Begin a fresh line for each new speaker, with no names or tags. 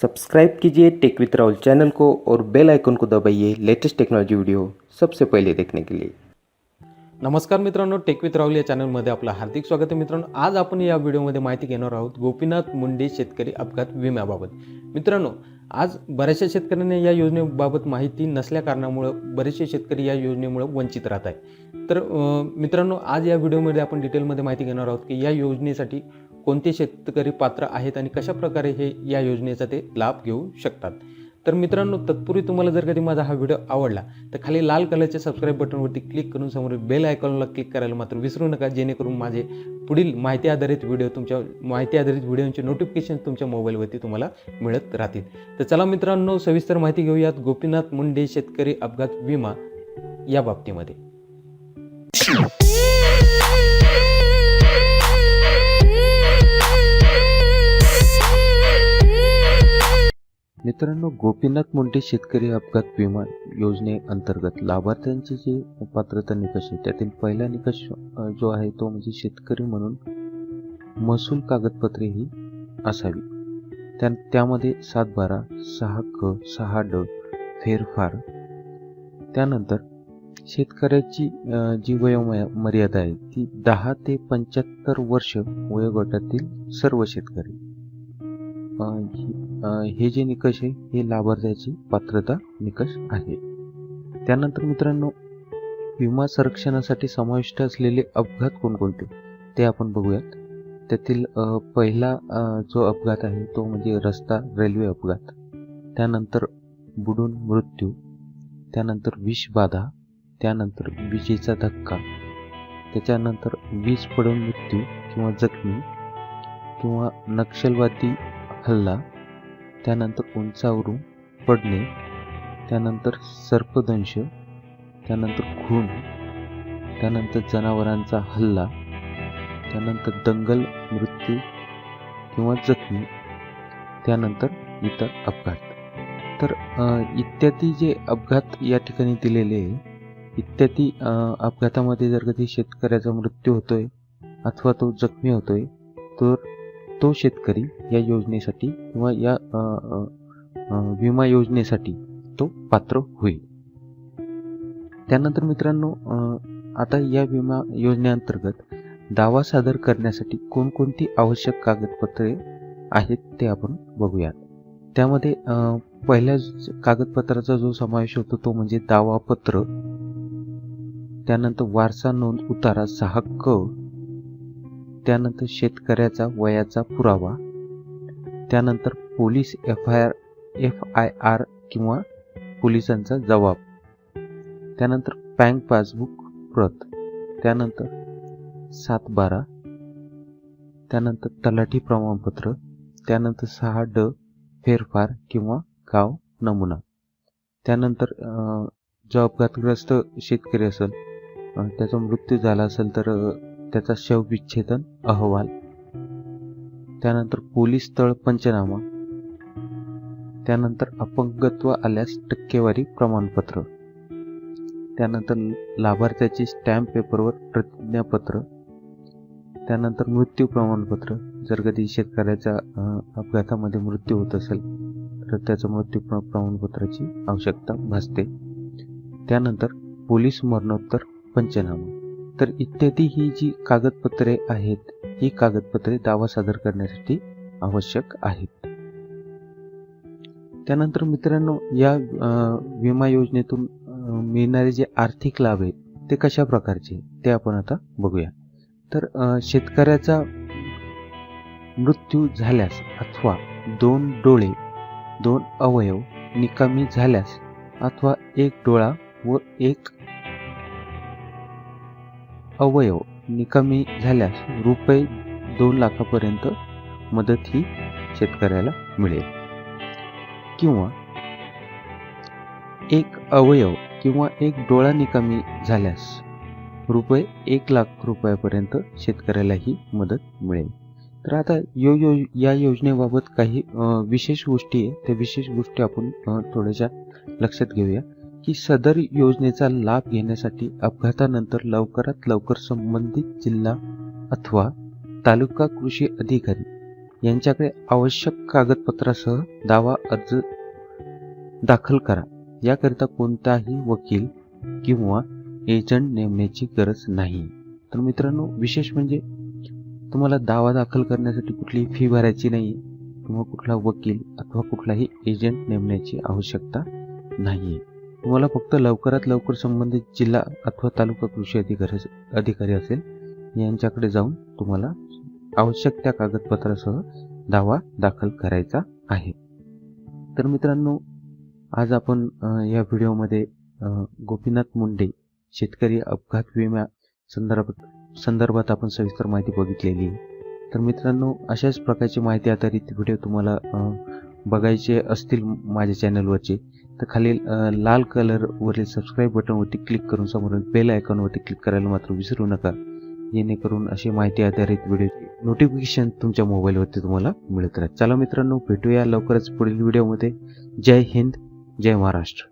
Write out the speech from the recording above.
Subscribe कीजिए take with Rahul channel को और बेल आइकन को दबाइए लेटेस्ट टेक्नॉलॉजी वीडियो सबसे पहले देखने के लिए।
नमस्कार मित्रांनो टेक विथ राहुल या चॅनलमध्ये आपलं हार्दिक स्वागत आहे मित्रांनो. आज आपण या व्हिडिओमध्ये माहिती घेणार आहोत गोपीनाथ मुंडे शेतकरी अपघात विम्याबाबत. मित्रांनो आज बऱ्याचशा शेतकऱ्यांना या योजनेबाबत माहिती नसल्या कारणामुळं बरेचसे शेतकरी या योजनेमुळे वंचित राहत आहे तर मित्रांनो आज या व्हिडिओमध्ये आपण डिटेलमध्ये माहिती घेणार आहोत की या योजनेसाठी कोणते शेतकरी पात्र आहेत आणि कशा प्रकारे हे या योजनेचा ते लाभ घेऊ शकतात. तर मित्रांनो तत्पूर्वी तुम्हाला जर कधी माझा हा व्हिडिओ आवडला तर खाली लाल कलरच्या सबस्क्राईब बटनवरती क्लिक करून समोर बेल आयकॉनला क्लिक करायला मात्र विसरू नका जेणेकरून माझे पुढील माहिती आधारित व्हिडिओ तुमच्या माहिती आधारित व्हिडिओचे नोटिफिकेशन तुमच्या मोबाईलवरती तुम्हाला मिळत राहतील. तर चला मित्रांनो सविस्तर माहिती घेऊयात. गोपीनाथ मुंडे शेतकरी अपघात विमा या बाबतीमध्ये.
मित्रांनो गोपीनाथ मुंडे शेतकरी अपघात विमा योजनेअंतर्गत लाभार्थ्यांचे जे पात्रता निकष आहे त्यातील पहिला निकष जो आहे तो म्हणजे शेतकरी म्हणून महसूल कागदपत्रे ही असावी. त्या त्यामध्ये सात बारा सहा क सहा ड फेरफार. त्यानंतर शेतकऱ्याची जी वयोमय मर्यादा आहे ती दहा ते पंच्याहत्तर वर्ष वयोगटातील सर्व शेतकरी. हे जे निकष आहे हे लाभार्थ्याची पात्रता निकष आहे. त्यानंतर मित्रांनो विमा संरक्षणासाठी समाविष्ट असलेले अपघात कोणकोणते? ते आपण बघूयात. त्यातील पहिला जो अपघात आहे तो म्हणजे रस्ता रेल्वे अपघात. त्यानंतर बुडून मृत्यू. त्यानंतर विषबाधा त्यानंतर विजेचा धक्का. त्याच्यानंतर वीज पडून मृत्यू किंवा जखमी किंवा नक्षलवादी हल्ला त्यानंतर उंचावरून पडणे त्यानंतर सर्पदंश त्यानंतर खून त्यानंतर जनावरांचा हल्ला त्यानंतर दंगल मृत्यू किंवा जखमी त्यानंतर इतर अपघात. तर इत्यादी जे अपघात या ठिकाणी दिलेले आहे इत्यादी अपघातामध्ये जर कधी शेतकऱ्याचा मृत्यू होतोय अथवा तो जखमी होतोय तर तो शेतकरी या योजनेसाठी किंवा या विमा योजनेसाठी तो पात्र होईल. त्यानंतर मित्रांनो आता या विमा योजनेअंतर्गत दावा सादर करण्यासाठी कोणकोणती आवश्यक कागदपत्रे आहेत ते आपण बघूयात. त्यामध्ये पहिल्या कागदपत्राचा जो समावेश होतो तो म्हणजे दावापत्र त्यानंतर वारसा नोंद उतारा सहा क त्यानंतर शेतकऱ्याचा वयाचा पुरावा त्यानंतर police F I R F I R किंवा पोलिसांचा जबाब त्यानंतर बँक पासबुक प्रत त्यानंतर सात बारा त्यानंतर तलाठी प्रमाणपत्र त्यानंतर सहा ड फेरफार किंवा गाव नमुना त्यानंतर जो अपघातग्रस्त शेतकरी असेल त्याचा मृत्यू झाला असेल तर त्याचा शवविच्छेदन अहवाल. त्यानंतर पोलीस स्थळ पंचनामा. त्यानंतर अपंगत्व आल्यास टक्केवारी प्रमाणपत्र. त्यानंतर लाभार्थ्याचे स्टॅम्प पेपरवर प्रतिज्ञापत्र. त्यानंतर मृत्यू प्रमाणपत्र. जर कधी शेतकऱ्याचा अपघातामध्ये मृत्यू होत असेल तर त्याचं मृत्यू प्रमाणपत्राची आवश्यकता भासते. त्यानंतर पोलीस मरणोत्तर पंचनामा. तर इत्यादी ही जी कागदपत्रे आहेत ही कागदपत्रे दावा सादर करण्यासाठी आवश्यक आहेत. त्यानंतर मित्रांनो या विमा योजनेतून मिळणारे जे आर्थिक लाभ आहेत ते कशा प्रकारचे ते आपण आता बघूया. तर शेतकऱ्याचा मृत्यू झाल्यास अथवा दोन डोळे दोन अवयव निकामी झाल्यास अथवा एक डोळा व एक अवयव निकामी झाल्यास रुपये दोन लाखापर्यंत मदत ही शेतकऱ्याला मिळेल. किंवा एक अवयव किंवा एक डोळा निकामी झाल्यास रुपये एक लाख रुपयापर्यंत शेतकऱ्याला ही मदत मिळेल. तर आता यो यो या योजनेबाबत काही विशेष गोष्टी आहे. त्या विशेष गोष्टी आपण थोड्याशा लक्षात घेऊया. की सदर योजनेचा लाभ घेण्यासाठी अपघातानंतर लवकरात लवकर संबंधित जिल्हा अथवा तालुका कृषी अधिकारी यांच्याकडे आवश्यक कागदपत्रासह दावा अर्ज दाखल करा. याकरिता कोणताही वकील किंवा एजंट नेमण्याची गरज नाही. तर मित्रांनो विशेष म्हणजे तुम्हाला दावा दाखल करण्यासाठी कुठलीही फी भरायची नाही किंवा कुठला वकील अथवा कुठलाही एजंट नेमण्याची आवश्यकता नाही आहे तुम्हाला फक्त लवकरात लवकर संबंधित जिल्हा अथवा तालुका कृषी अधिकारी अधिकारी असेल यांच्याकडे जाऊन तुम्हाला आवश्यक त्या कागदपत्रासह दावा दाखल करायचा आहे. तर मित्रांनो आज आपण या व्हिडिओमध्ये गोपीनाथ मुंडे शेतकरी अपघात विम्या संदर्भात संदर्भात आपण सविस्तर माहिती बघितलेली आहे. तर मित्रांनो अशाच प्रकारची माहिती आधारित व्हिडिओ तुम्हाला बघायचे असतील माझ्या चॅनलवरचे तर खालील लाल कलरवरील सबस्क्राईब बटनवरती क्लिक करून समोरून बेल आयकॉनवरती क्लिक करायला मात्र विसरू नका. जेणेकरून अशी माहिती आधारित व्हिडिओची नोटिफिकेशन तुमच्या मोबाईलवरती तुम्हाला मिळत राहत चला मित्रांनो भेटूया लवकरच पुढील व्हिडिओमध्ये जय हिंद जय महाराष्ट्र.